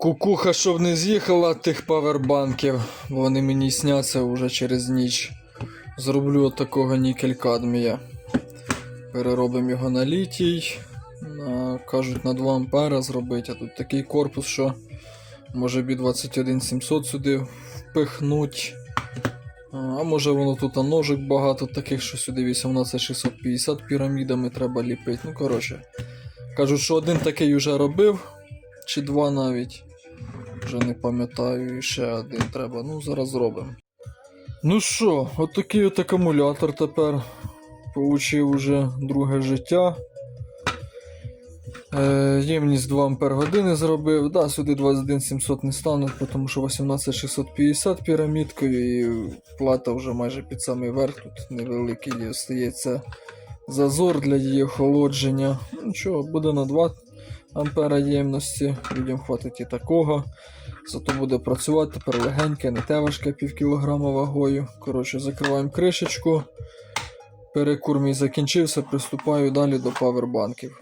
Кукуха, щоб не з'їхала тих павербанків, бо вони мені сняться вже через ніч. Зроблю от такого нікель кадмія. Переробимо його на літій. На, кажуть, на 2 ампера зробити, а тут такий корпус, що може бі 21700 сюди впихнуть. А може воно тут а ножик багато таких, що сюди 18650 пірамідами треба ліпити. Ну, коротше. Кажуть, що один такий вже робив, чи два навіть. Вже не пам'ятаю, ще один треба. Ну, зараз зробимо. Ну що, от от акумулятор тепер. Получив уже друге життя. Е, ємність 2 Ампер години зробив. Да, сюди 21700 не стане, тому що 18650 пірамідкою і плата вже майже під самий верх. Тут невеликий остається зазор для її охолодження. Ну що, буде на 2 ампера ємності. Людям хватить і такого. Зато буде працювати тепер легеньке, не те важке пів кілограма вагою. Коротше, закриваємо кришечку. Перекур мій закінчився, приступаю далі до павербанків.